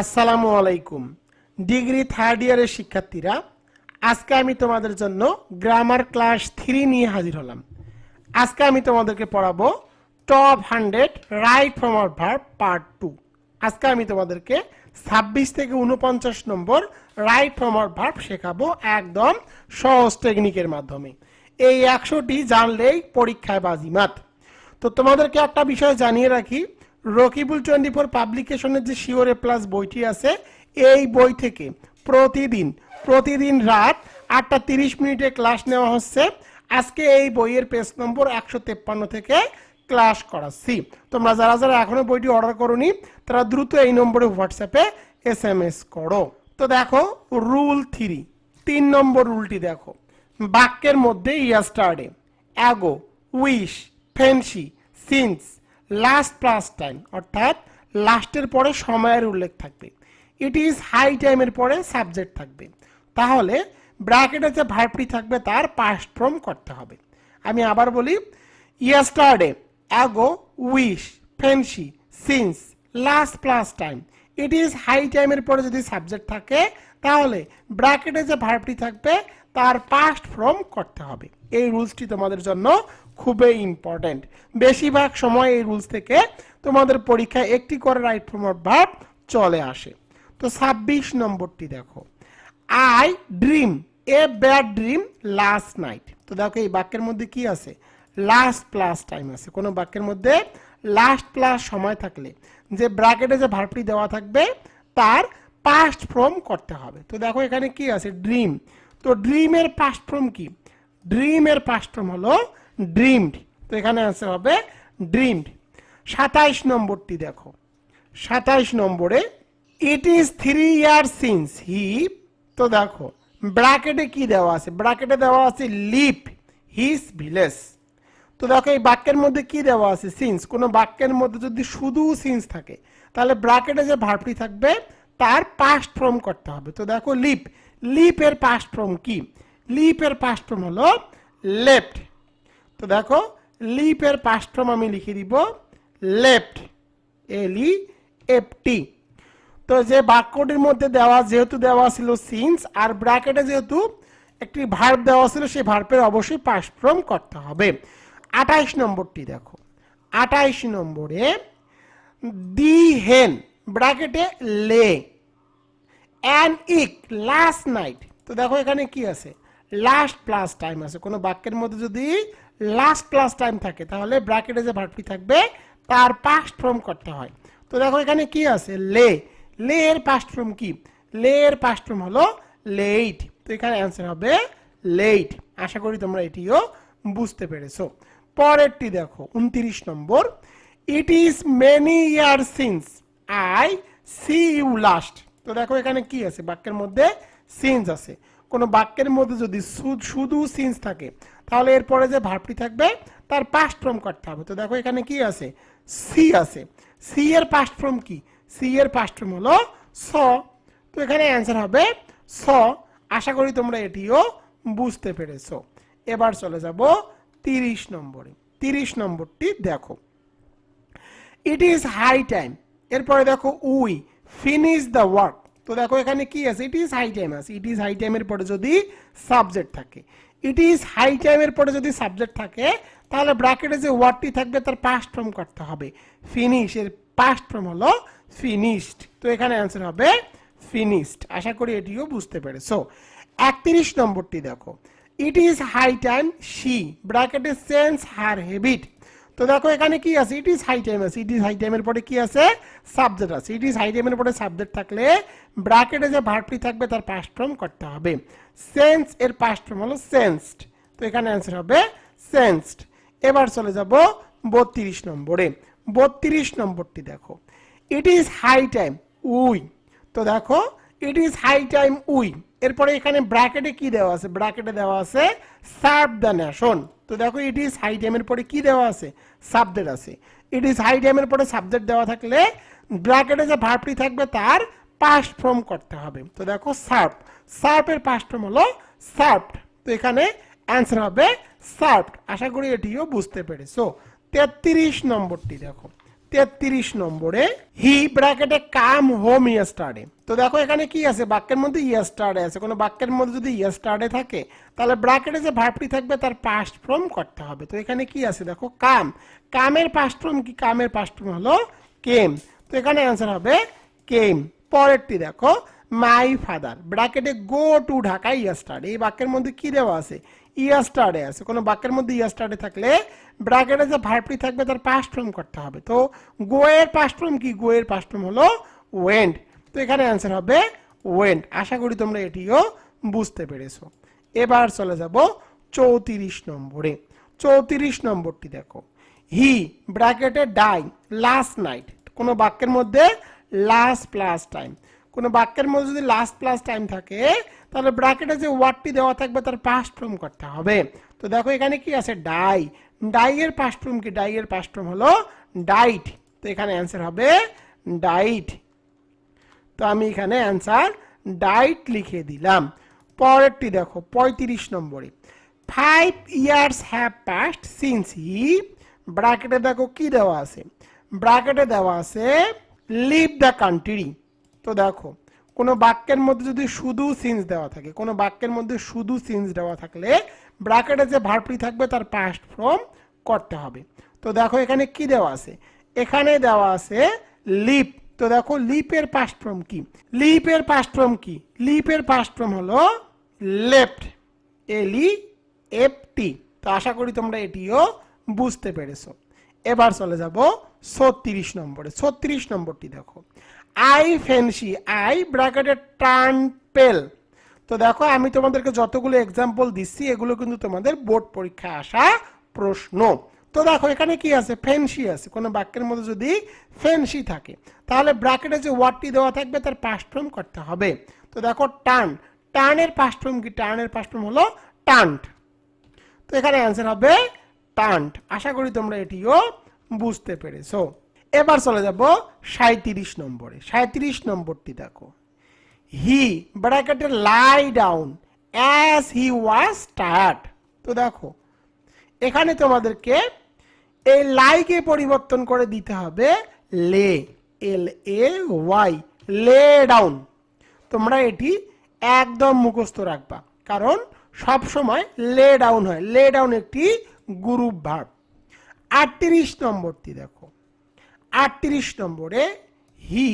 আসসালামু আলাইকুম। Degree third ইয়ারের শিক্ষার্থীরা, আজকে আমি তোমাদের জন্য গ্রামার ক্লাস থ্রি নিয়ে হাজির হলাম। আজকে আমি তোমাদেরকে পড়াবো টপ হান্ড্রেড রাইট ফ্রম আর ভার্ব পার্ট টু আজকে আমি তোমাদেরকে ছাব্বিশ থেকে উনপঞ্চাশ নম্বর রাইট ফ্রম আর ভার্ব শেখাবো একদম সহজ টেকনিকের মাধ্যমে। এই একশোটি জানলেই পরীক্ষায় বাজিমাত। তো তোমাদেরকে একটা বিষয় জানিয়ে রাখি রকিবুল টোয়েন্টি ফোর পাবলিকেশনের যে শিওরে প্লাস বইটি আছে, এই বই থেকে প্রতিদিন প্রতিদিন রাত আটটা তিরিশ মিনিটে ক্লাস নেওয়া হচ্ছে। আজকে এই বইয়ের পেজ নম্বর একশো তেপ্পান্ন থেকে ক্লাস করাচ্ছি। তোমরা যারা যারা এখনও বইটি অর্ডার করোনি, তারা দ্রুত এই নম্বরে হোয়াটসঅ্যাপে এস এম এস করো। তো দেখো, রুল থ্রি, তিন নম্বর রুলটি দেখো। বাক্যের মধ্যে yesterday ago wish fancy since last plus time অর্থাৎ লাস্টের পরে সময়ের উল্লেখ থাকবে। ইট ইজ হাই টাইমের পরে সাবজেক্ট থাকবে। তাহলে ব্র্যাকেটে যে ভার্বটি থাকবে তার পাস্ট ফর্ম করতে হবে। আমি আবার বলি yesterday ago wish fancy since last plus time it is high টাইমের পরে যদি সাবজেক্ট থাকে, তাহলে ব্র্যাকেটে যে ভার্বটি থাকবে তার পাস্ট ফর্ম করতে হবে। এই রুলসটি তোমাদের জন্য খুবই ইম্পর্ট্যান্ট বেশিরভাগ সময় এই রুলস থেকে তোমাদের পরীক্ষায় একটি করে রাইট ফর্ম ভার্ব চলে আসে। তো ছাব্বিশ নম্বরটি দেখো। I dream a bad dream last night তো দেখো এই বাক্যের মধ্যে কি আছে? লাস্ট প্লাস টাইম আছে। কোনো বাক্যের মধ্যে লাস্ট প্লাস সময় থাকলে যে ব্র্যাকেটে যে ভার্বটি দেওয়া থাকবে, তার পাস্ট ফর্ম করতে হবে। তো দেখো এখানে কি আছে? ড্রিম তো ড্রিমের পাস্ট ফর্ম কি? ড্রিমের পাস্ট ফর্ম হলো ড্রিমড তো এখানে আছে হবে ড্রিমড সাতাইশ নম্বরটি দেখো। সাতাইশ নম্বরে it is three year since he তো দেখো ব্র্যাকেটে কি দেওয়া আছে? ব্র্যাকেটে দেওয়া আছে লিপ হিস ভিলেজ তো দেখো, এই বাক্যের মধ্যে কি দেওয়া আছে? সিন্স কোনো বাক্যের মধ্যে যদি শুধু সিন্স থাকে, তাহলে ব্র্যাকেটে যে ভার্বটি থাকবে, তার পাস্ট ফর্ম করতে হবে। তো দেখো লিপ লিপের পাস্ট ফর্ম কি? লিপের পাস্ট ফর্ম হলো লেফট তো দেখো লিপের পাস্ট ফর্ম আমি লিখে দিব লেফট এল ই এফ টি তো যে বাক্যটির মধ্যে দেওয়া, যেহেতু দেওয়া ছিল সিন্স আর ব্র্যাকেটে যেহেতু একটি ভার্ব দেওয়া ছিল, সেই ভার্বের অবশ্যই পাস্ট ফর্ম করতে হবে। আঠাইশ নম্বরটি দেখো। আঠাইশ নম্বরে, দি হেন ব্র্যাকেটে লে। অ্যান ইক লাস্ট নাইট তো দেখো এখানে কি আছে? লাস্ট প্লাস টাইম আছে। কোনো বাক্যের মধ্যে যদি লাস্ট প্লাস টাইম থাকে, তাহলে ব্র্যাকেটে যে ভার্বটি থাকবে, তার পাস্ট ফর্ম করতে হয়। তো দেখো এখানে কি আছে? লে লে এর পাস্ট ফর্ম কি? লে এর পাস্ট ফর্ম হলো লেট তো এখানে অ্যান্সার হবে লেট আশা করি তোমরা এটিও বুঝতে পেরেছ। পরেরটি দেখো, উনত্রিশ নম্বর। It is many year since I see you last তো দেখো এখানে কি আছে? বাক্যের মধ্যে সিন্স আছে। কোনো বাক্যের মধ্যে যদি শুধু সিন্স থাকে, তাহলে এরপরে যে ভার্বটি থাকবে, তার পাস্ট ফর্ম করতে হবে। তো দেখো এখানে কি আছে? সি আছে। সি এর পাস্ট ফর্ম কি? সি এর পাস্ট ফর্ম হলো স। তো এখানে অ্যান্সার হবে স। আশা করি তোমরা এটিও বুঝতে পেরেছ। এবার চলে যাব তিরিশ নম্বরে। তিরিশ নম্বরটি দেখো। ইট ইজ হাই টাইম এরপরে দেখো উই। ফিনিশ দ্য ওয়ার্ক তো দেখো এখানে কি আছে? ইট ইজ হাই টাইম আছে। ইট ইজ হাই টাইমের পরে যদি সাবজেক্ট থাকে। ইট ইজ হাই টাইমের পরে যদি সাবজেক্ট থাকে, তাহলে ব্র্যাকেটে যে ওয়ার্ডটি থাকবে, তার পাস্ট ফর্ম করতে হবে। ফিনিশ এর পাস্ট ফর্ম হলো ফিনিশড তো এখানে অ্যান্সার হবে ফিনিশড আশা করি এটিও বুঝতে পেরেছ। একত্রিশ নম্বরটি দেখো। It is high time she ব্র্যাকেটে সেন্স হার হেবিট তো দেখো, এখানে কি আছে? ইট ইজ হাই টাইম আছে। ইট ইজ হাই টাইমের পরে কি আছে? সাবজেক্ট আছে। ইট ইজ হাই টাইমের পরে সাবজেক্ট থাকলে ব্র্যাকেটে যে ভার্বটি থাকবে, তার পাস্ট ফর্ম করতে হবে। সেন্স এর পাস্ট ফর্ম হলো সেন্সড তো এখানে অ্যান্সার হবে সেন্সড এবার চলে যাব বত্রিশ নম্বরে। বত্রিশ নম্বরটি দেখো। It is high time we. তো দেখো it is high time we. এরপরে এখানে ব্র্যাকেটে কি দেওয়া আছে? ব্র্যাকেটে দেওয়া আছে সার্ভ দ্য নেশন তো দেখো ইট ইজ হাই টাইমের পরে কি দেওয়া আছে? সাবজেক্ট আছে। ইট ইজ হাই টাইমের পরে সাবজেক্ট দেওয়া থাকলে ব্র্যাকেটে যে ভার্বটি থাকবে, তার পাস্ট ফর্ম করতে হবে। তো দেখো সার্ভ সার্ভের পাস্ট ফর্ম হলো সার্ভড তো এখানে অ্যান্সার হবে সার্ভড আশা করি এটিও বুঝতে পেরেছ। তেত্রিশ নম্বরটি দেখো। তেত্রিশ নম্বরে হি ব্র্যাকেটে কাম হোম ইয়াস্টারডে তো দেখো এখানে কি আছে? বাক্যের মধ্যে ইয়াস্টারডে আছে। কোনো বাক্যের মধ্যে যদি ইয়াস্টারডে থাকে, তাহলে ব্র্যাকেটে যে ভার্বটি থাকবে, তার পাস্ট ফর্ম করতে হবে। তো এখানে কি আছে? দেখো কাম কামের পাস্ট ফর্ম কি? কামের পাস্ট ফর্ম হলো কেম তো এখানে অ্যান্সার হবে কেম পরেরটি দেখো মাই ফাদার ব্র্যাকেটে গো টু ঢাকা ইয়াস্টারডে এই বাক্যের মধ্যে কি দেওয়া আছে? ইয়াস্টারডে আছে। কোনো বাক্যের মধ্যে ইয়াস্টারডে থাকলে ব্র্যাকেটে যে ভার্বটি থাকবে তার পাস্ট ফর্ম করতে হবে। তো গো এর পাস্ট ফর্ম কি? গো এর পাস্ট ফর্ম হলো ওয়েন্ট তো এখানে অ্যান্সার হবে ওয়েন্ট আশা করি তোমরা এটিও বুঝতে পেরেছ। এবার চলে যাব চৌত্রিশ নম্বরে। চৌত্রিশ নম্বরটি দেখো। হি ব্র্যাকেটে ডাই লাস্ট নাইট কোনো বাক্যের মধ্যে লাস্ট প্লাস টাইম কোনো বাক্যের মধ্যে যদি লাস্ট প্লাস টাইম থাকে, তাহলে ব্র্যাকেটে যে ওয়ার্ডটি দেওয়া থাকবে তার পাস্ট ফর্ম করতে হবে। তো দেখো এখানে কি আছে? ডাই ডাই এর পাস্ট ফর্ম কি? ডাই এর পাস্ট ফর্ম হলো ডাইট তো এখানে অ্যান্সার হবে ডাইট তো আমি এখানে অ্যান্সার ডাইট লিখে দিলাম। পরেরটি দেখো, পঁয়ত্রিশ নম্বরে। Five years have passed since he ব্র্যাকেটে দেখো কি দেওয়া আছে? ব্র্যাকেটে দেওয়া আছে লিভ দ্য কান্ট্রি তো দেখো, কোনো বাক্যের মধ্যে যদি শুধু সিন্স দেওয়া থাকে, কোনো বাক্যের মধ্যে শুধু সিন্স দেওয়া থাকলে ব্র্যাকেটে যে ভার্বটি থাকবে তার পাস্ট ফর্ম করতে হবে। তো দেখো এখানে কি দেওয়া আছে? এখানে দেওয়া আছে লিপ তো দেখো লিপের পাস্ট ফর্ম কি? লিপের পাস্ট ফর্ম কি? লিপের পাস্ট ফর্ম হলো left L E F T তো আশা করি তোমরা এটিও বুঝতে পেরেছ। এবার চলে যাব ছত্রিশ নম্বরে। ছত্রিশ নম্বরটি দেখো। আই ফেন্সি, আই ব্র্যাকেটে টার্ন পেল। তো দেখো, আমি তোমাদেরকে যতগুলো এক্সাম্পল দিচ্ছি, এগুলো কিন্তু তোমাদের বোর্ড পরীক্ষায় আসা প্রশ্ন। তো দেখো, এখানে কি আছে? ফেন্সি আছে। কোনো বাক্যের মধ্যে যদি ফেন্সি থাকে, তাহলে ব্র্যাকেটে যে ওয়ার্ডটি দেওয়া থাকবে, তার পাস্ট ফর্ম করতে হবে। তো দেখো, টার্ন। টার্নের পাস্ট ফর্ম কি? টার্নের পাস্ট ফর্ম হলো টান্ট তো এখানে অ্যান্সার হবে টান্ট আশা করি তোমরা এটিও বুঝতে পেরেছ। এবার চলে যাব সাঁত্রিশ নম্বরে। সাঁত্রিশ নম্বরটি দেখো। হি ব্র্যাকেটে lie down as he was tired তো দেখো, এখানে তোমাদেরকে এই লাইকে পরিবর্তন করে দিতে হবে লে এল এ ওয়াই লে ডাউন তোমরা এটি একদম মুখস্থ রাখবা, কারণ সব সময় লে ডাউন হয়। লে ডাউন একটি গ্রুপ ভার্ব আটত্রিশ নম্বরটি দেখো। আটত্রিশ নম্বরে he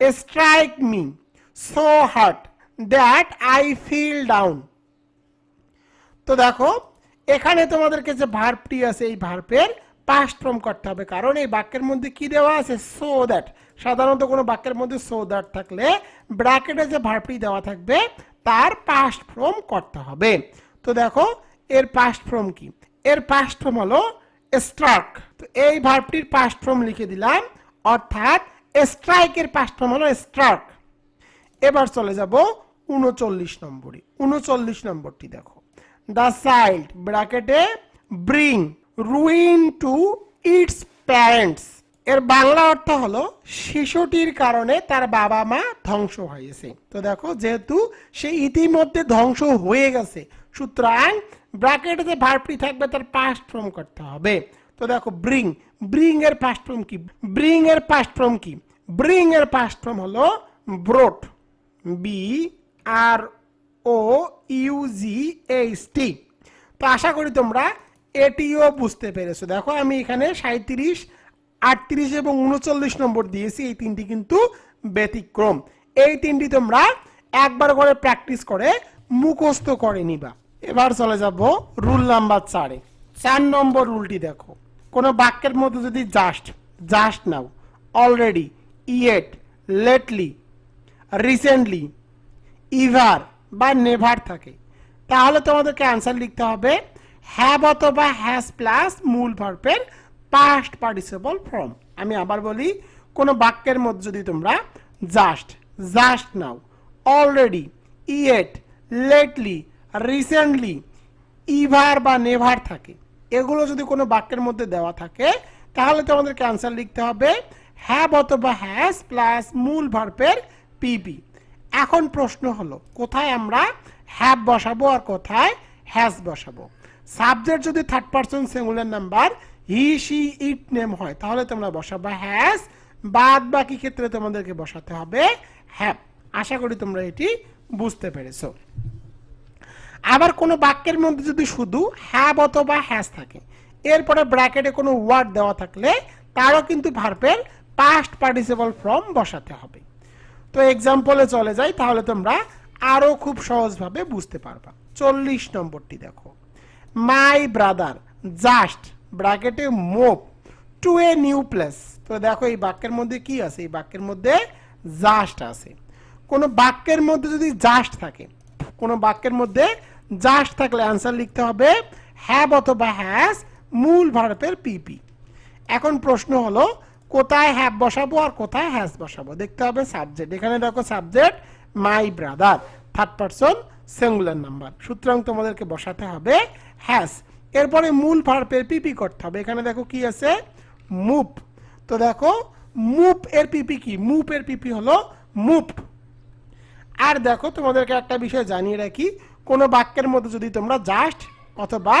strike me so hard that I fell down তো দেখো, এখানে তোমাদেরকে যে ভার্বটি আছে, এই ভার্বের পাস্ট ফর্ম করতে হবে। কারণ এই বাক্যের মধ্যে কি দেওয়া আছে? সো দ্যাট সাধারণত কোনো বাক্যের মধ্যে সো দ্যাট থাকলে ব্র্যাকেটে যে ভার্বটি দেওয়া থাকবে, তার পাস্ট ফর্ম করতে হবে। তো দেখো, এর পাস্ট ফর্ম কি? এর পাস্ট ফর্ম হলো স্ট্রাক তো এই ভার্বটির পাস্ট ফর্ম লিখে দিলাম, অর্থাৎ স্ট্রাইকের পাস্ট ফর্ম হলো স্ট্রাক এবার চলে যাব উনচল্লিশ নম্বরে। উনচল্লিশ নম্বরটি দেখো। দ্য চাইল্ড ব্র্যাকেটে bring ruin to its parents এর বাংলা অর্থ হলো শিশুটির কারণে তার বাবা মা ধ্বংস হয়েছে। তো দেখো, যেহেতু সে ইতিমধ্যে ধ্বংস হয়ে গেছে, সুতরাং ব্র্যাকেটে যে ভার্বটি থাকবে, তার পাস্ট ফর্ম করতে হবে। তো দেখো ব্রিং ব্রিং এর পাস্ট ফর্ম কি? ব্রিং এর পাস্ট ফর্ম কি? ব্রিং এর পাস্ট ফর্ম হলো brought B R O U G H T তো আশা করি তোমরা এটিও বুঝতে পেরেছ। দেখো, আমি এখানে সাঁত্রিশ আটত্রিশ এবং উনচল্লিশ নম্বর দিয়েছি, এই তিনটি কিন্তু ব্যতিক্রম। এই তিনটি তোমরা একবার করে প্র্যাকটিস করে মুখস্থ করে নিবা। এবার চলে যাব রুল নাম্বার চারে। চার নম্বর রুলটি দেখো। কোনো বাক্যের মধ্যে যদি just just now already yet lately recently ever বা নেভার থাকে, তাহলে তোমাদেরকে অ্যান্সার লিখতে হবে হ্যাভ অথবা হ্যাজ প্লাস মূল ভার্বের পাস্ট পার্টিসিপল ফর্ম আমি আবার বলি, কোনো বাক্যের মধ্যে যদি তোমরা just just now already yet lately recently ever বা নেভার থাকে, এগুলো যদি কোনো বাক্যের মধ্যে দেওয়া থাকে, তাহলে তোমাদেরকে অ্যান্সার লিখতে হবে হ্যাভ অথবা হ্যাজ প্লাস মূল ভার্বের পিপি এখন প্রশ্ন হলো, কোথায় আমরা হ্যাভ বসাবো আর কোথায় হ্যাজ বসাবো? সাবজেক্ট যদি third person singular number he she it name হয়, তাহলে তোমরা বসাবা হ্যাজ বাদ বাকি ক্ষেত্রে তোমাদেরকে বসাতে হবে হ্যাভ আশা করি তোমরা এটি বুঝতে পেরেছ। আবার কোনো বাক্যের মধ্যে যদি শুধু হ্যাভ অথবা হ্যাজ থাকে, এরপরে ব্র্যাকেটে কোনো ওয়ার্ড দেওয়া থাকলে তারও কিন্তু ভার্বের পাস্ট পার্টিসিপল ফর্ম বসাতে হবে। তো এক্সাম্পলে চলে যাই, তাহলে তোমরা আরও খুব সহজভাবে বুঝতে পারবা। চল্লিশ নম্বরটি দেখো। মাই ব্রাদার জাস্ট ব্র্যাকেটে move to a new place তো দেখো এই বাক্যের মধ্যে কি আছে? এই বাক্যের মধ্যে জাস্ট আছে। কোনো বাক্যের মধ্যে যদি জাস্ট থাকে, কোনো বাক্যের মধ্যে জাস্ট থাকলে অ্যান্সার লিখতে হবে হ্যাভ অথবা হ্যাজ মূল ভার্বের পিপি এখন প্রশ্ন হলো, কোথায় হ্যাভ বসাবো আর কোথায় হ্যাজ বসাবো? দেখতে হবে সাবজেক্ট এখানে দেখো subject my brother third person singular number সুতরাং তোমাদেরকে বসাতে হবে হ্যাজ এরপরে মূল ভার্বের পিপি করতে হবে। এখানে দেখো কি আছে? মুভ তো দেখো মুভ এর পিপি কি? মুভ এর পিপি হলো মুভ আর দেখো তোমাদেরকে একটা বিষয় জানিয়ে রাখি কোনো বাক্যের মধ্যে যদি তোমরা জাস্ট অথবা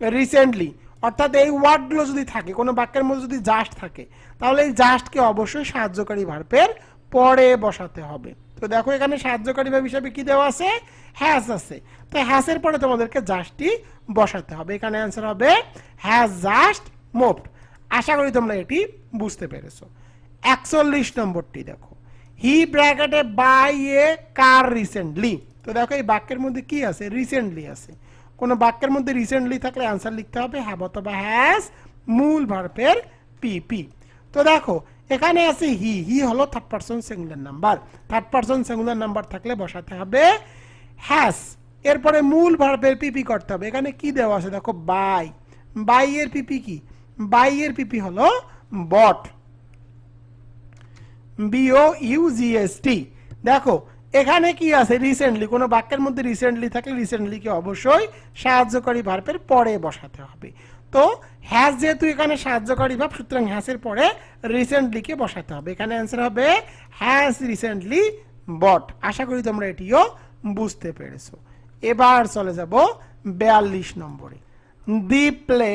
রিসেন্টলি অর্থাৎ এই ওয়ার্ডগুলো যদি থাকে, কোনো বাক্যের মধ্যে যদি জাস্ট থাকে, তাহলে এই জাস্টকে অবশ্যই সাহায্যকারী ভার্বের পরে বসাতে হবে। তো দেখো এখানে সাহায্যকারী ভাব হিসাবে কী দেওয়া আছে? হ্যাজ আছে। তো হ্যাসের পরে তোমাদেরকে জাস্টটি বসাতে হবে। এখানে অ্যান্সার হবে হ্যাজ জাস্ট মুভড আশা করি তোমরা এটি বুঝতে পেরেছ। একচল্লিশ নম্বরটি দেখো। হি ব্র্যাকেটে বাই এ কার রিসেন্টলি তো দেখো এই বাক্যের মধ্যে কি আছে? রিসেন্টলি আছে। কোন বাক্যের মধ্যে রিসেন্টলি থাকলে আনসার লিখতে হবে হ্যাভ অথবা হ্যাজ মূল ভার্বের পিপি তো দেখো, এখানে আছে হি হি হলো third person singular number third person singular number থাকলে বসাতে হবে হ্যাজ এরপরে মূল ভার্বের পিপি করতে হবে। এখানে কি দেওয়া আছে? দেখো বাই বাই এর পিপি কি? বাই এর পিপি হলো বট বিও ইউজিএসটি দেখো এখানে কি আছে? রিসেন্টলি কোনো বাক্যের মধ্যে রিসেন্টলি থাকলে রিসেন্টলিকে অবশ্যই সাহায্যকারী ভার্বের পরে বসাতে হবে। তো হ্যাজ যেহেতু এখানে সাহায্যকারী ভাব সুতরাং হ্যাসের পরে রিসেন্টলিকে বসাতে হবে। এখানে অ্যান্সার হবে হ্যাজ রিসেন্টলি বট আশা করি তোমরা এটিও বুঝতে পেরেছ। এবার চলে যাব বিয়াল্লিশ নম্বরে। দি প্লে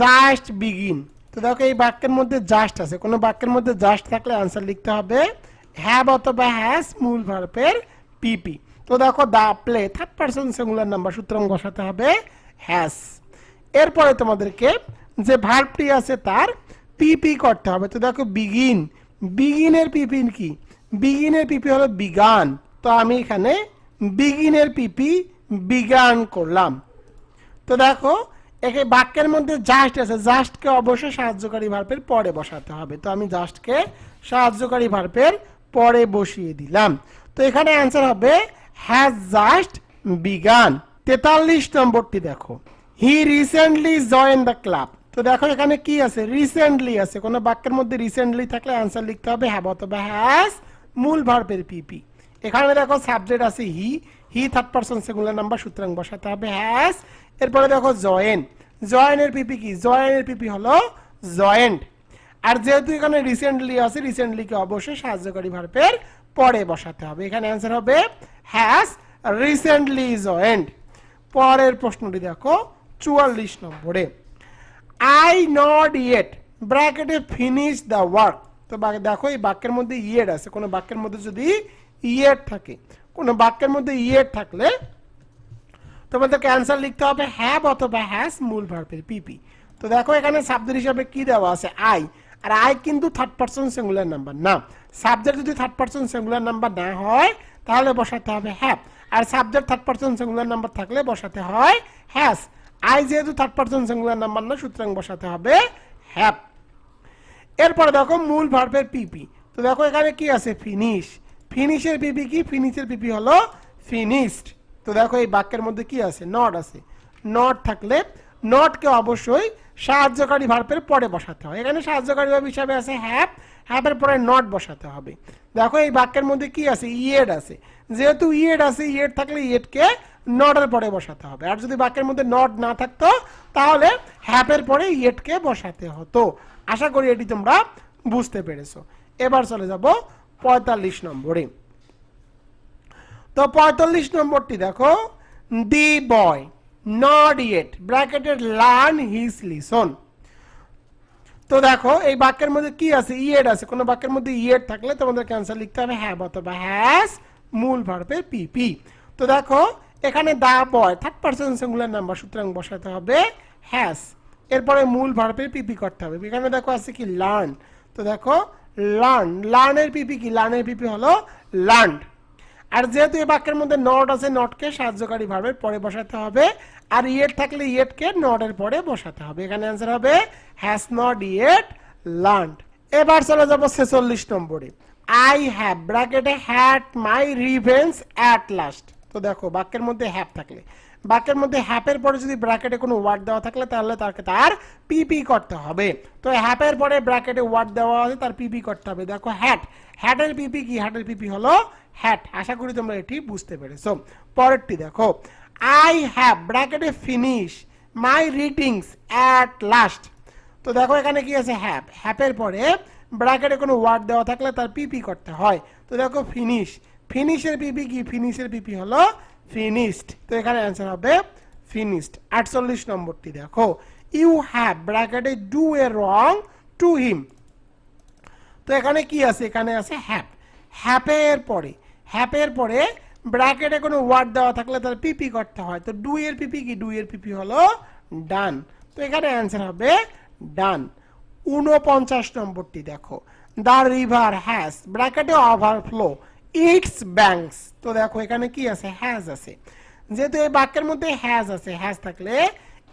জাস্ট বিগিন তো দেখো এই বাক্যের মধ্যে জাস্ট আছে। কোনো বাক্যের মধ্যে জাস্ট থাকলে আনসার লিখতে হবে হ্যাভ অথবা হ্যাজ মূল ভার্বের পিপি। তো দেখো the play third person singular number সুতরাং বসাতে হবে হ্যাজ এরপরে তোমাদেরকে যে ভার্বটি আছে তার পিপি করতে হবে। তো দেখো বিগিন বিগিনের পিপি কি? বিগিনের পিপি হলো বিগান তো আমি এখানে বিগিনের পিপি বিগান করলাম। তো দেখো, একে বাক্যের মধ্যে জাস্ট আছে। জাস্টকে অবশ্যই সাহায্যকারী ভার্বের পরে বসাতে হবে। তো আমি জাস্টকে সাহায্যকারী ভার্বের পরে বসিয়ে দিলাম। তো এখানে অ্যান্সার হবে হ্যাজ জাস্ট বিগান তেতাল্লিশ নম্বরটি দেখো। He recently join the club তো দেখো এখানে কি আছে? রিসেন্টলি আছে। কোনো বাক্যের মধ্যে রিসেন্টলি থাকলে অ্যান্সার লিখতে হবে হ্যাভ অথবা হ্যাজ মূল ভার্বের পিপি এখানে দেখো সাবজেক্ট আছে he he third person singular number সুতরাং বসাতে হবে হ্যাজ এরপরে দেখো জয়েন জয়েনের পিপি কি? জয়েনের পিপি হলো জয়েন্ট আর যেহেতু এখানে রিসেন্টলি আছে রিসেন্টলিকে অবশ্যই সাহায্যকারী ভার্বের পরে বসাতে হবে। এখানে অ্যান্সার হবে হ্যাজ রিসেন্টলি জয়েন্ট পরের প্রশ্নটি দেখো, চুয়াল্লিশ নম্বরে। আই নট ইয়েট ব্র্যাকেটে ফিনিশ দ্য ওয়ার্ক তো দেখো এই বাক্যের মধ্যে ইয়েট আছে। কোনো বাক্যের মধ্যে যদি ইয়েট থাকে, কোনো বাক্যের মধ্যে ইয়েট থাকলে তোমাদেরকে অ্যান্সার লিখতে হবে হ্যাভ অথবা হ্যাজ মূল ভার্বের পিপি তো দেখো এখানে সাবজেক্ট হিসাবে কি দেওয়া আছে? আই আর আই কিন্তু থার্ড পার্সন সিঙ্গুলার নাম্বার না সাবজেক্ট যদি থার্ড পার্সন সিঙ্গুলার নাম্বার না হয়, তাহলে বসাতে হবে have R subject third person singular number থাকলে বসাতে হয় হ্যাজ আই যেহেতু থার্ড পার্সন সিঙ্গুলার নাম্বার না, সুতরাং বসাতে হবে হ্যাভ এরপরে দেখো মূল ভার্বের পিপি তো দেখো এখানে কি আছে? ফিনিশ ফিনিশের পিপি কি? ফিনিশের পিপি হলো ফিনিশড তো দেখো এই বাক্যের মধ্যে কি আছে? নট আছে. নট থাকলে নটকে অবশ্যই সাহায্যকারী ভার্বের পরে বসাতে হয় এখানে সাহায্যকারী ভাব হিসাবে আছে হ্যাভ হ্যাভের পরে নট বসাতে হবে। দেখো এই বাক্যের মধ্যে কি আছে? ইয়েড আছে। যেহেতু ইয়েড আছে, ইয়েড থাকলে ইয়েডকে নটের পরে বসাতে হবে। আর যদি বাক্যের মধ্যে নট না থাকতো, তাহলে হ্যাপের পরে ইয়েটকে বসাতে হতো। আশা করি এটি তোমরা বুঝতে পেরেছ। এবার চলে যাব পঁয়তাল্লিশ নম্বরে। তো পঁয়তাল্লিশ নম্বরটি দেখো, দি বয়। নট ইয়েট ব্র্যাকেটের লার্ন হিস লিসন তো দেখো, এই বাক্যের মধ্যে কি আছে? ইয়েড আছে। কোনো বাক্যের মধ্যে ইয়েড থাকলে তোমাদের ক্যান্সার লিখতে হবে হ্যাভ অথবা হ্যাজ মূল ভার্বের পিপি তো দেখো, এখানে the boy third person singular number সুতরাং বসাতে হবে হ্যাজ এরপরে মূল ভার্বের পিপি করতে হবে। এখানে দেখো আছে কি? লার্ন তো দেখো লার্ন লার্নের পিপি কি? লার্নের পিপি হলো লার্ন আর যেহেতু এই বাক্যের মধ্যে নট আছে নটকে সাহায্যকারী ভার্বের পরে বসাতে হবে। আর ইয়েট থাকলে ইয়েটকে নটের পরে বসাতে হবে। এখানে অ্যান্সার হবে হ্যাজ নট ইয়েট লার্ন এবার চলে যাব ছেচল্লিশ নম্বরে। আই হ্যাভ ব্র্যাকেটে had my revenge at last তো দেখো, বাক্যের মধ্যে হ্যাভ থাকলে। বাক্যের মধ্যে হ্যাপের পরে যদি ব্র্যাকেটে কোনো ওয়ার্ড দেওয়া থাকলে তাহলে তাকে তার পিপি করতে হবে। তো হ্যাপের পরে ব্র্যাকেটে ওয়ার্ড দেওয়া আছে, তার পিপি করতে হবে। দেখো হ্যাট হ্যাটের পিপি কি? হ্যাটের পিপি হলো হ্যাট আশা করি তোমরা এটি বুঝতে পেরেছ। পরেরটি দেখো আই হ্যাভ ব্র্যাকেটে finish my readings at last তো দেখো এখানে কি আছে? হ্যাপ হ্যাপের পরে ব্র্যাকেটে কোনো ওয়ার্ড দেওয়া থাকলে তার পিপি করতে হয়। তো দেখো ফিনিশ ফিনিশের পিপি কি? ফিনিশের পিপি হলো ফিনিশড তো এখানে অ্যান্সার হবে ফিনিশড আটচল্লিশ নম্বরটি দেখো। ইউ হ্যাভ ব্র্যাকেটে do a wrong to him তো এখানে কি আছে? এখানে আছে হ্যাপ হ্যাপের পরে হ্যাপের পরে ব্র্যাকেটে কোনো ওয়ার্ড দেওয়া থাকলে তার পিপি করতে হয়। তো ডু এর পিপি কি? ডু এর পিপি হলো ডান তো এখানে অ্যান্সার হবে ডান উনপঞ্চাশ নম্বরটি দেখো। দ্য রিভার হ্যাজ ব্র্যাকেটে ওভারফ্লো ইটস ব্যাংকস তো দেখো, এখানে কি আছে? হ্যাজ আছে। যেহেতু এই বাক্যের মধ্যে হ্যাজ আছে হ্যাজ থাকলে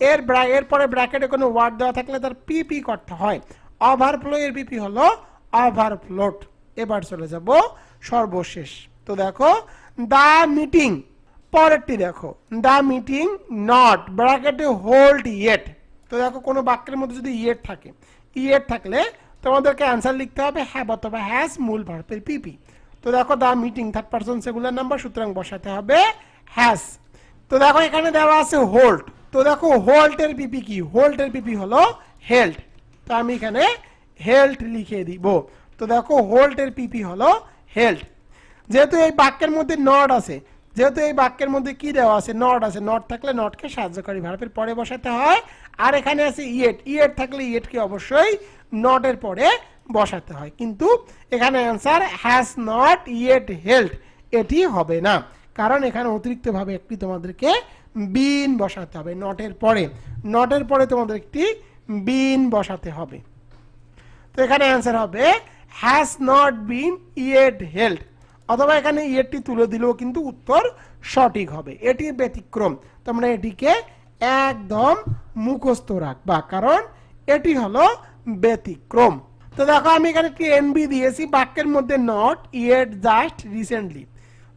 এর এর পরে ব্র্যাকেটে কোনো ওয়ার্ড দেওয়া থাকলে তার পিপি করতে হয়। ওভারফ্লো এর পিপি হলো ওভারফ্লোট এবার চলে যাব সর্বশেষ। তো দেখো দা মিটিং পরেরটি দেখো। দা মিটিং নট ব্র্যাকেটে হোল্ড ইয়েট তো দেখো, কোনো বাক্যের মধ্যে যদি ইয়েট থাকে ইয়েট থাকলে তোমাদেরকে অ্যান্সার লিখতে হবে হ্যাভ অথবা হ্যাজ মূল ভার্বের পিপি তো দেখো the meeting third person singular number সুতরাং বসাতে হবে হ্যাজ তো দেখো এখানে দেওয়া আছে হোল্ড তো দেখো হোল্টের পিপি কি? হোল্টের পিপি হলো হেল্ড তো আমি এখানে হেল্ড লিখে দিব। তো দেখো হোল্টের পিপি হলো হেল্ড যেহেতু এই বাক্যের মধ্যে নট আছে, যেহেতু এই বাক্যের মধ্যে কি দেওয়া আছে? নট আছে। নট থাকলে নটকে সাহায্যকারী ভার্বের পরে বসাতে হয়। আর এখানে আছে ইয়েট ইয়েট থাকলে ইয়েটকে অবশ্যই নটের পরে বসাতে হয়। কিন্তু এখানে answer has not yet held এটি হবে না। কারণ এখানে অতিরিক্তভাবে একটি তোমাদেরকে বিন বসাতে হবে নটের পরে। নটের পরে তোমাদের একটি বিন বসাতে হবে। তো এখানে অ্যান্সার হবে has not been yet held অথবা এখানে ইয়েটটি তুলে দিলেও কিন্তু উত্তর সঠিক হবে। এটি ব্যতিক্রম। তোমরা এটিকে একদম মুখস্থ রাখবা। কারণ এটি হলো ব্যতিক্রম। তো দেখো, আমি এখানে একটি এনবি দিয়েছি, বাক্যের মধ্যে নট ইয়েট জাস্ট রিসেন্টলি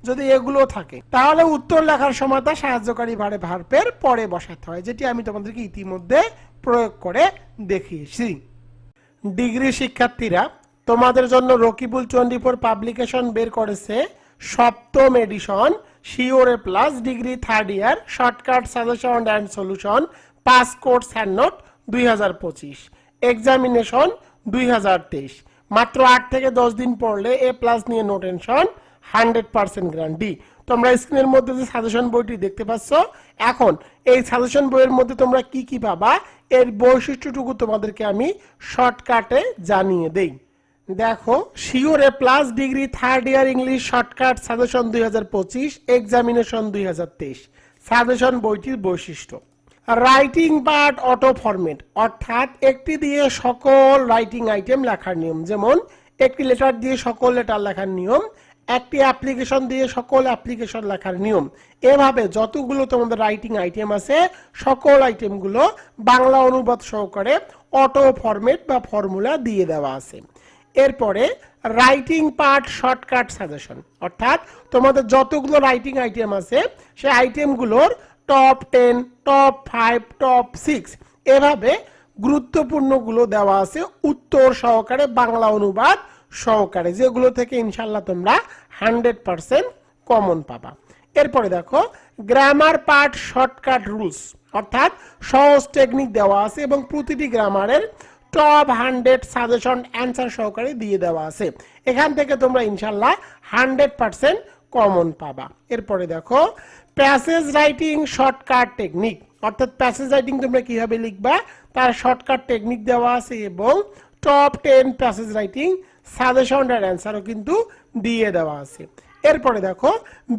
যদি এগুলো থাকে, তাহলে উত্তর লেখার সময় তা সাহায্যকারী ভারে ভার্বের পরে বসাতে হয়, যেটি আমি তোমাদেরকে ইতিমধ্যে প্রয়োগ করে দেখিয়েছি। ডিগ্রি শিক্ষার্থীরা, তোমাদের জন্য রকিবুল ফোর পাবলিকেশন বের করেছে সপ্তম edition শিওরে plus, degree third year, shortcut, suggestion, and solution, pass course, hand note, দুই হাজার পঁচিশ। এক্সামিনেশন দুই হাজার তেইশ। মাত্র আট থেকে দশ দিন পড়লে এ প্লাস নিয়ে no tension hundred percent guarantee তোমরা স্ক্রিনের মধ্যে যে সাজেশন বইটি দেখতে পাচ্ছ, এখন এই সাজেশন বইয়ের মধ্যে তোমরা কি কি পাবা, এর বৈশিষ্ট্যটুকু তোমাদেরকে আমি শর্টকাটে জানিয়ে দেই। দেখো শিওরে plus degree third year English shortcut suggestion দুই হাজার পঁচিশ এক্সামিনেশন দুই হাজার তেইশ। সাজেশন বইটির বৈশিষ্ট্য। রাইটিং পার্ট অটো ফরম্যাট অর্থাৎ একটি দিয়ে সকল রাইটিং আইটেম লেখার নিয়ম। যেমন, একটি লেটার দিয়ে সকল লেটার লেখার নিয়ম, একটি অ্যাপ্লিকেশন দিয়ে সকল অ্যাপ্লিকেশন লেখার নিয়ম। এভাবে যতগুলো তোমাদের রাইটিং আইটেম আছে, সকল আইটেমগুলো বাংলা অনুবাদ সহকারে অটো ফরম্যাট বা ফর্মুলা দিয়ে দেওয়া আছে। এরপরে রাইটিং পার্ট শর্টকাট সাজেশন অর্থাৎ তোমাদের যতগুলো রাইটিং আইটেম আছে, সেই আইটেমগুলোর top ten top five top six এভাবে গুরুত্বপূর্ণগুলো দেওয়া আছে উত্তর সহকারে, বাংলা অনুবাদ সহকারে, যেগুলো থেকে ইনশাল্লাহ তোমরা হান্ড্রেড পারসেন্ট কমন পাবা। এরপরে দেখো গ্রামার পার্ট শর্টকাট রুলস অর্থাৎ সহজ টেকনিক দেওয়া আছে এবং প্রতিটি গ্রামারের টপ হান্ড্রেড সাজেশন অ্যান্সার সহকারে দিয়ে দেওয়া আছে। এখান থেকে তোমরা ইনশাল্লাহ হান্ড্রেড পারসেন্ট কমন পাবা। এরপরে দেখো প্যাসেজ রাইটিং শর্টকাট টেকনিক অর্থাৎ প্যাসেজ রাইটিং তোমরা কীভাবে লিখবা? তার শর্টকাট টেকনিক দেওয়া আছে এবং top ten passage writing suggestion and অ্যান্সারও কিন্তু দিয়ে দেওয়া আছে। এরপরে দেখো,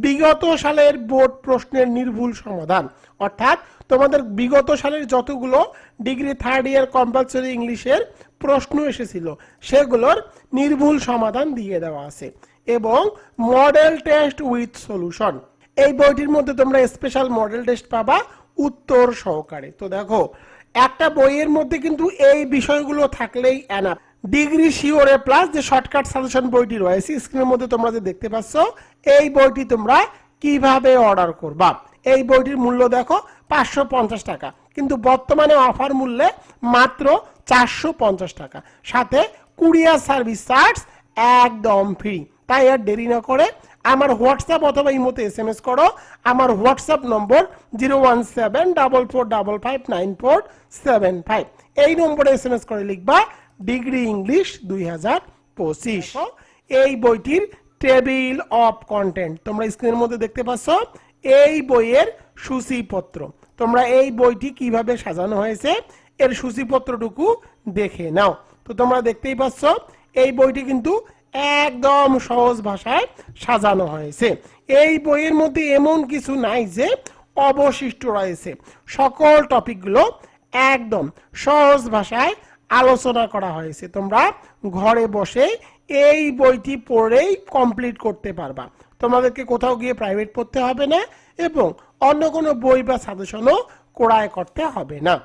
বিগত সালের বোর্ড প্রশ্নের নির্ভুল সমাধান। অর্থাৎ তোমাদের বিগত সালের যতগুলো ডিগ্রি থার্ড ইয়ার কম্পালসরি ইংলিশের প্রশ্ন এসেছিল, সেগুলোর নির্ভুল সমাধান দিয়ে দেওয়া আছে এবং মডেল টেস্ট উইথ সলিউশন এই বইটির মধ্যে তোমরা স্পেশাল মডেল টেস্ট পাবা উত্তর সহকারে। তো দেখো, একটা বইয়ের মধ্যে কিন্তু এই বিষয়গুলো থাকলেই এনাফ ডিগ্রি শিওরে প্লাস যে শর্টকাট সাজেশন বইটি রয়েছে স্ক্রিনের মধ্যে তোমরা যে দেখতে পাচ্ছ, এই বইটি তোমরা কীভাবে অর্ডার করবা? এই বইটির মূল্য দেখো, পাঁচশো পঞ্চাশ টাকা। কিন্তু বর্তমানে অফার মূল্যে মাত্র চারশো পঞ্চাশ টাকা। সাথে কুরিয়ার সার্ভিস চার্জ একদম ফ্রি তাই আর দেরি না করে আমার হোয়াটসঅ্যাপ অথবা ইমোতে এস এম এস করো। আমার WhatsApp number zero one seven double four double five nine four seven five. এই নম্বরে এস এম এস করে লিখবা ডিগ্রি ইংলিশ দুই হাজার পঁচিশ। এই বইটির টেবিল অফ কন্টেন্ট তোমরা স্ক্রিনের মধ্যে দেখতে পাচ্ছ। এই বইয়ের সূচিপত্র। তোমরা এই বইটি কীভাবে সাজানো হয়েছে এর সূচিপত্রটুকু দেখে নাও। তো তোমরা দেখতেই পাচ্ছ, এই বইটি কিন্তু একদম সহজ ভাষায় সাজানো হয়েছে। এই বইয়ের মধ্যে এমন কিছু নাই যে অবশিষ্ট রয়েছে। সকল টপিকগুলো একদম সহজ ভাষায় আলোচনা করা হয়েছে। তোমরা ঘরে বসে এই বইটি পড়েই কমপ্লিট করতে পারবা। তোমাদেরকে কোথাও গিয়ে প্রাইভেট পড়তে হবে না এবং অন্য কোনো বই বা সাজেশনও ক্রয় করতে হবে না।